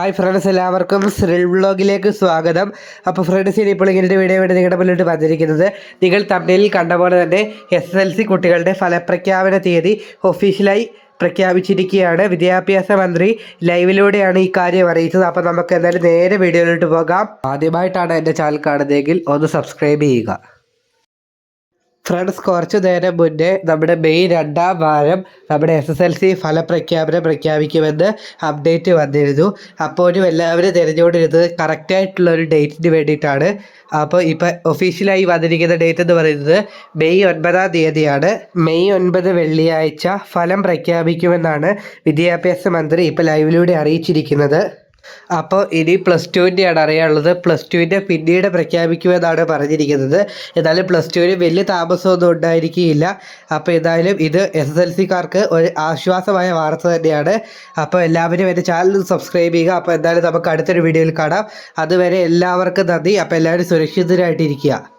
Hi friends എല്ലാവർക്കും സ്രിൽ വ്ളോഗിലേക്ക് സ്വാഗതം. അപ്പോൾ ഫ്രണ്ട്സ് ഇനി ഇപ്പോൾ ഇങ്ങനെ വീഡിയോ വേണ്ടി നിങ്ങളുടെ മുന്നിലോട്ട് വന്നിരിക്കുന്നത് നിങ്ങൾ തമിഴിൽ കണ്ട പോലെ തന്നെ എസ് എൽ സി കുട്ടികളുടെ ഫലപ്രഖ്യാപന തീയതി ഒഫീഷ്യലായി പ്രഖ്യാപിച്ചിരിക്കുകയാണ്. വിദ്യാഭ്യാസ മന്ത്രി ലൈവിലൂടെയാണ് ഈ കാര്യം അറിയിച്ചത്. അപ്പോൾ നമുക്ക് എന്തായാലും നേരെ വീഡിയോയിലോട്ട് പോകാം. ആദ്യമായിട്ടാണ് എന്റെ ചാനൽ കാണുന്നതെങ്കിൽ ഒന്ന് സബ്സ്ക്രൈബ് ചെയ്യുക. ഫ്രണ്ട്സ് കുറച്ച് നേരം മുന്നേ നമ്മുടെ മെയ് രണ്ടാം വാരം നമ്മുടെ എസ് എസ് എൽ സി ഫലപ്രഖ്യാപനം പ്രഖ്യാപിക്കുമെന്ന് അപ്ഡേറ്റ് വന്നിരുന്നു. അപ്പോഴും എല്ലാവരും തിരഞ്ഞുകൊണ്ടിരുന്നത് കറക്റ്റായിട്ടുള്ള ഒരു ഡേറ്റിന് വേണ്ടിയിട്ടാണ്. അപ്പോൾ ഇപ്പോൾ ഒഫീഷ്യലായി വന്നിരിക്കുന്ന ഡേറ്റ് എന്ന് പറയുന്നത് മെയ് ഒൻപതാം തീയതിയാണ്. മെയ് ഒൻപത് വെള്ളിയാഴ്ച ഫലം പ്രഖ്യാപിക്കുമെന്നാണ് വിദ്യാഭ്യാസ മന്ത്രി ഇപ്പോൾ ലൈവിലൂടെ അറിയിച്ചിരിക്കുന്നത്. അപ്പോൾ ഇനി പ്ലസ് ടുവിന്റെയാണ് അറിയാനുള്ളത്. പ്ലസ് ടുവിന്റെ പിന്നീട് പ്രഖ്യാപിക്കുമെന്നാണ് പറഞ്ഞിരിക്കുന്നത്. എന്നാലും പ്ലസ് ടുവിന് വലിയ താമസമൊന്നും ഉണ്ടായിരിക്കില്ല അപ്പോൾ എന്തായാലും ഇത് എസ് എസ് എൽ സിക്കാർക്ക് ഒരു ആശ്വാസമായ വാർത്ത തന്നെയാണ്. അപ്പോൾ എല്ലാവരും എന്റെ ചാനൽ സബ്സ്ക്രൈബ് ചെയ്യുക. അപ്പോൾ എന്തായാലും നമുക്ക് അടുത്തൊരു വീഡിയോയിൽ കാണാം. അതുവരെ എല്ലാവർക്കും നന്ദി. അപ്പോൾ എല്ലാവരും സുരക്ഷിതരായിട്ടിരിക്കുക.